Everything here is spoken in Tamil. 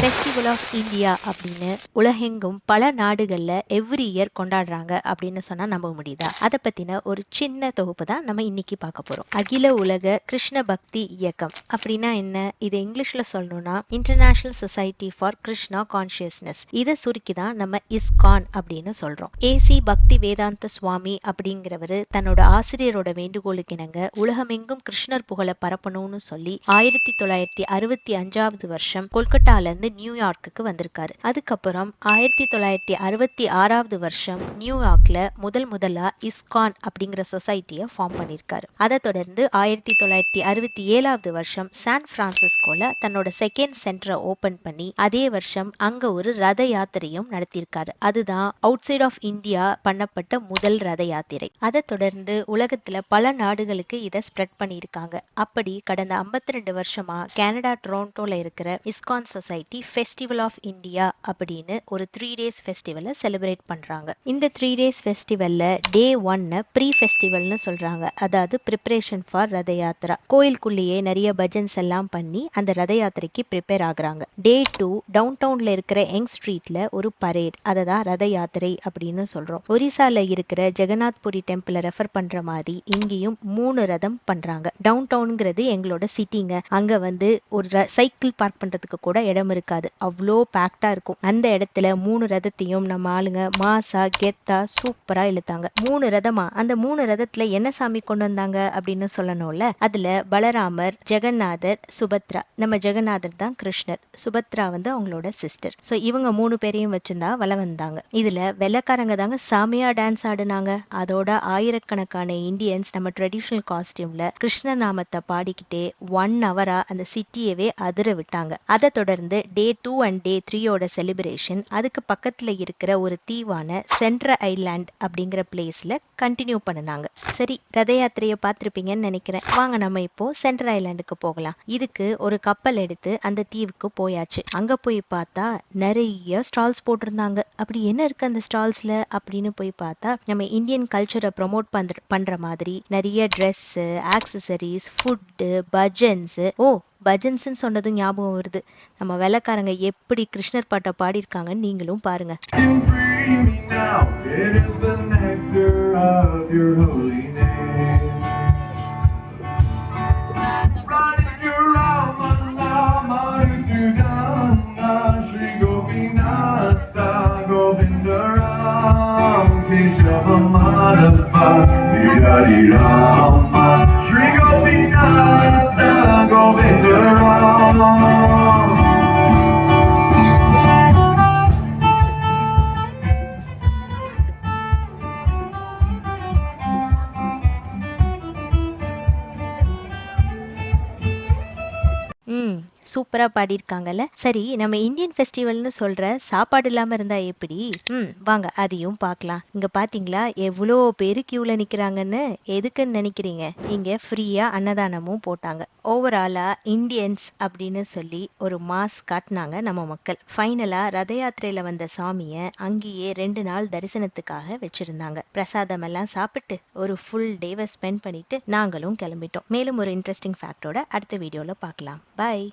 ஃபெஸ்டிவல் ஆஃப் இந்தியா அப்படின்னு உலகெங்கும் பல நாடுகளில் எவ்ரி இயர் கொண்டாடுறாங்க அப்படின்னு சொன்னால் நம்ப முடியுதா? அதை பற்றின ஒரு சின்ன தொகுப்பு தான் நம்ம இன்னைக்கு பார்க்க போகிறோம் அகில உலக கிருஷ்ண பக்தி இயக்கம் அப்படின்னா என்ன? இது இங்கிலீஷில் சொல்லணும்னா international society for Krishna consciousness இதை சுருக்கி தான் நம்ம இஸ்கான் அப்படின்னு சொல்கிறோம் ஏசி பக்தி வேதாந்த சுவாமி அப்படிங்கிறவரு தன்னோட ஆசிரியரோட வேண்டுகோளுக்கு இணங்க உலகமெங்கும் கிருஷ்ணர் புகழை பரப்பணும்னு சொல்லி ஆயிரத்தி தொள்ளாயிரத்தி அறுபத்தி அஞ்சாவது வருஷம் கொல்கட்டாலேருந்து வந்து நியூயார்க்குக்கு வந்திருக்காரு. அதுக்கப்புறம் ஆயிரத்தி தொள்ளாயிரத்தி அறுபத்தி ஆறாவது வருஷம் நியூயார்க்ல முதல் முதலா இஸ்கான் அப்படிங்கிற சொசைட்டியை ஃபார்ம் பண்ணியிருக்காரு அதை தொடர்ந்து ஆயிரத்தி தொள்ளாயிரத்தி அறுபத்தி ஏழாவது வருஷம் சான் பிரான்சிஸ்கோல தன்னோட செகண்ட் சென்டரை ஓபன் பண்ணி அதே வருஷம் அங்க ஒரு ரத யாத்திரையும் நடத்தியிருக்காரு அதுதான் அவுட் சைட் ஆஃப் இந்தியா பண்ணப்பட்ட முதல் ரத யாத்திரை. அதை தொடர்ந்து உலகத்துல பல நாடுகளுக்கு இதை ஸ்ப்ரெட் பண்ணியிருக்காங்க. அப்படி கடந்த 52 ரெண்டு வருஷமா கனடா டொரோண்டோல இருக்கிற ISKCON society festival of India அப்படின்னு ஒரு த்ரீ டேஸ் ஃபெஸ்டிவலை செலிப்ரேட் பண்றாங்க. இந்த த்ரீ டேஸ் ஃபெஸ்டிவல்ல டே ஒன்ன ப்ரீ ஃபெஸ்டிவல்னு சொல்றாங்க. அதாவது ப்ரிப்பரேஷன் ஃபார் ரத யாத்திரா. கோயிலுக்குள்ளேயே நிறைய பஜன்ஸ் எல்லாம் பண்ணி அந்த ரத யாத்திரைக்கு ப்ரிப்பேர் ஆகுறாங்க. டே டூ டவுன் டவுன்ல இருக்கிற யங் ஸ்ட்ரீட்ல ஒரு பரேட் அதை தான் ரத யாத்திரை அப்படின்னு சொல்றோம். ஒரிசால இருக்கிற ஜெகநாத்புரி டெம்பிளை ரெஃபர் பண்ற மாதிரி இங்கேயும் மூணு ரதம் பண்றாங்க. டவுன் டவுனுங்கிறது எங்களோட சிட்டிங்க அங்க வந்து ஒரு சைக்கிள் பார்க் பண்றதுக்கு கூட இடம் இருக்கு. இருக்காது. அவ்வளோ பேக்டா இருக்கும். அந்த இடத்துல மூணு ரதத்தையும் நம்ம ஆளுங்க மாசா கெத்தா சூப்பரா இழுத்தாங்க. மூணு ரதமா? அந்த மூணு ரதத்துல என்ன சாமி கொண்டு வந்தாங்க அப்படின்னு சொல்லணும்ல? அதுல பலராமர் ஜெகநாதர் சுபத்ரா. நம்ம ஜெகநாதர் தான் கிருஷ்ணர். சுபத்ரா வந்து அவங்களோட சிஸ்டர் ஸோ இவங்க மூணு பேரையும் வச்சிருந்தா வல வந்தாங்க. இதுல வெள்ளக்காரங்க தாங்க சாமியா டான்ஸ் ஆடுனாங்க. அதோட ஆயிரக்கணக்கான இந்தியன்ஸ் நம்ம ட்ரெடிஷ்னல் காஸ்டியூம்ல கிருஷ்ண நாமத்தை பாடிக்கிட்டே ஒன் ஹவரா அந்த சிட்டியவே அதிர விட்டாங்க. அதை தொடர்ந்து டே டூ அண்ட் டே த்ரீயோட செலிப்ரேஷன் அதுக்கு பக்கத்தில் இருக்கிற ஒரு தீவான சென்ட்ர ஐலாண்ட் அப்படிங்கிற பிளேஸில் கண்டினியூ பண்ணினாங்க. சரி ரத யாத்திரையை பார்த்துருப்பீங்கன்னு நினைக்கிறேன். வாங்க நம்ம இப்போ சென்ட்ரல் ஐலாண்டுக்கு போகலாம். இதுக்கு ஒரு கப்பல் எடுத்து அந்த தீவுக்கு போயாச்சு. அங்கே போய் பார்த்தா நிறைய ஸ்டால்ஸ் போட்டிருந்தாங்க. அப்படி என்ன இருக்கு அந்த ஸ்டால்ஸில் அப்படின்னு போய் பார்த்தா நம்ம இந்தியன் கல்ச்சரை ப்ரொமோட் பண்ற பண்ற மாதிரி நிறைய ட்ரெஸ்ஸு ஆக்சசரிஸ் ஃபுட்டு பஜன்ஸு ஓ பஜன்ஸ்ன்னு சொன்னதும் ஞாபகம் வருது. நம்ம வெள்ளக்காரங்க எப்படி கிருஷ்ணர் பாட்டை பாடியிருக்காங்கன்னு நீங்களும் பாருங்க. Shri சூப்பராக சூப்பரா பாடியிருக்காங்கல்ல. சரி நம்ம இந்தியன் ஃபெஸ்டிவல்னு சொல்ற சாப்பாடு இல்லாம இருந்தா எப்படி? ம் வாங்க அதையும் பார்க்கலாம். இங்க பாத்தீங்களா எவ்வளோ பேரு கியூல நிக்கிறாங்கன்னு? எதுக்குன்னு நினைக்கிறீங்க? இங்க ஃப்ரீயா அன்னதானமும் போட்டாங்க. ஓவராலா இந்தியன்ஸ் அப்படின்னு சொல்லி ஒரு மாஸ் காட்டினாங்க நம்ம மக்கள். ஃபைனலா ரத யாத்திரையில வந்த சாமியை அங்கேயே ரெண்டு நாள் தரிசனத்துக்காக வச்சிருந்தாங்க. பிரசாதம் எல்லாம் சாப்பிட்டு ஒரு ஃபுல் டேவை ஸ்பெண்ட் பண்ணிட்டு நாங்களும் கிளம்பிட்டோம். மேலும் ஒரு இன்ட்ரெஸ்டிங் ஃபேக்டோட அடுத்த வீடியோல பார்க்கலாம். பை